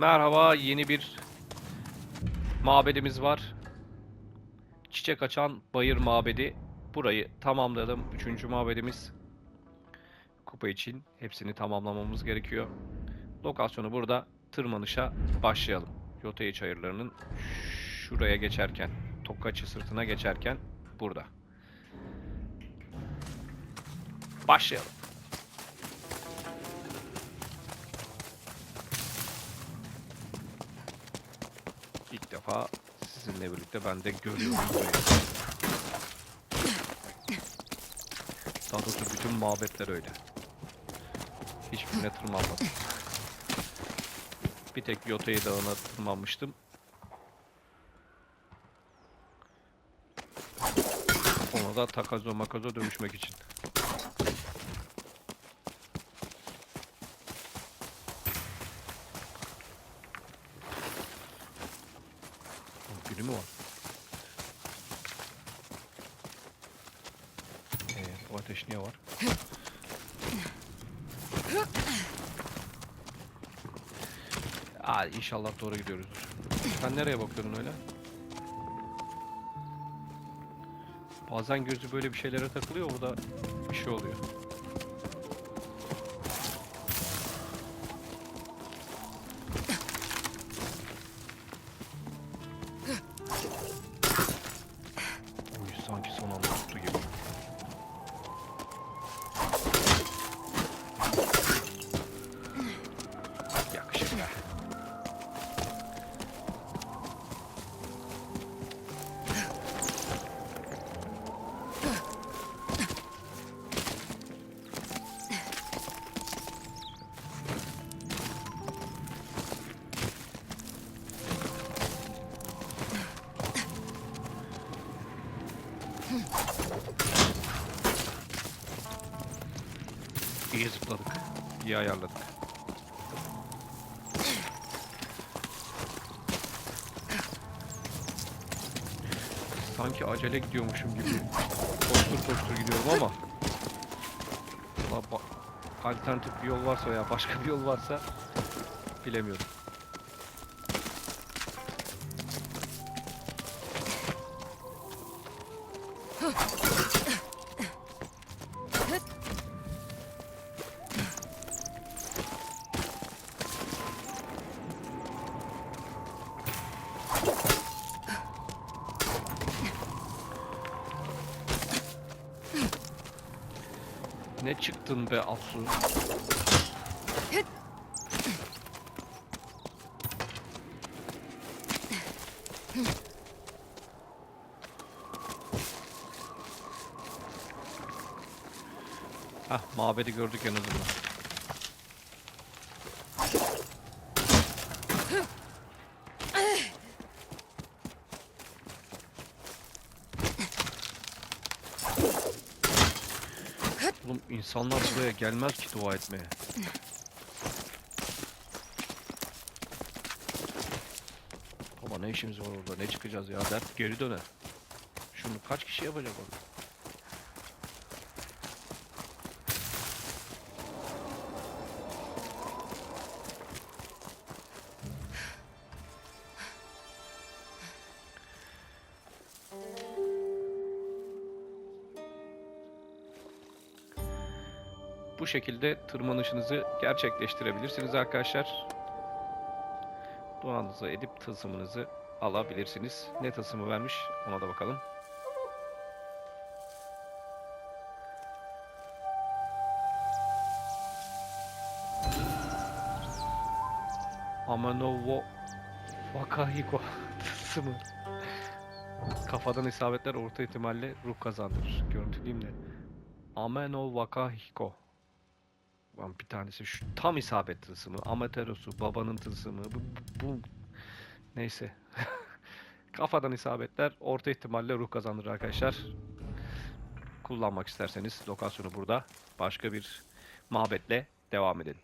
Merhaba, yeni bir mabedimiz var. Çiçek açan bayır mabedi. Burayı tamamladım. Üçüncü mabedimiz. Kupa için hepsini tamamlamamız gerekiyor. Lokasyonu burada. Tırmanışa başlayalım. Yotei çayırlarının şuraya geçerken, Tokkaçı sırtına geçerken burada. Başlayalım. Defa sizinle birlikte ben de görüyorum. Daha doğrusu bütün mabetler öyle. Hiçbirine tırmanmadım. Bir tek Yotei Dağı'na tırmanmıştım. Ona da takazo makazo dövüşmek için. Oğlum Biri var? Ee, o ateş niye var? Aa, inşallah doğru gidiyoruz. Sen nereye bakıyordun öyle? Bazen gözü böyle bir şeylere takılıyor, burada bir şey oluyor. İyi zıpladık. İyi ayarladık. Sanki acele gidiyormuşum gibi. Koştur koştur gidiyorum ama. Alternatif bir yol varsa ya başka bir yol varsa bilemiyorum. Ne çıktın be Asu? Hah mabedi gördük en azından. Oğlum insanlar buraya gelmez ki dua etmeye. Baba ne işimiz var orada? Ne çıkacağız ya? Dert geri döner. Şunu kaç kişi yapacak onu? Bu şekilde tırmanışınızı gerçekleştirebilirsiniz arkadaşlar. Duanızı edip tılsımınızı alabilirsiniz. Ne tılsımı vermiş ona da bakalım. Amanovo Wakahiko tılsımı. Kafadan isabetler orta ihtimalle ruh kazandırır. Görüntüleyeyim de. Ameno Wakahiko. Lan bir tanesi şu tam isabet tılsımı. Amaterosu, babanın tılsımı. Bu, bu, bu- neyse. Kafadan isabetler orta ihtimalle ruh kazandırır arkadaşlar. Kullanmak isterseniz lokasyonu burada. Başka bir mabetle devam edelim.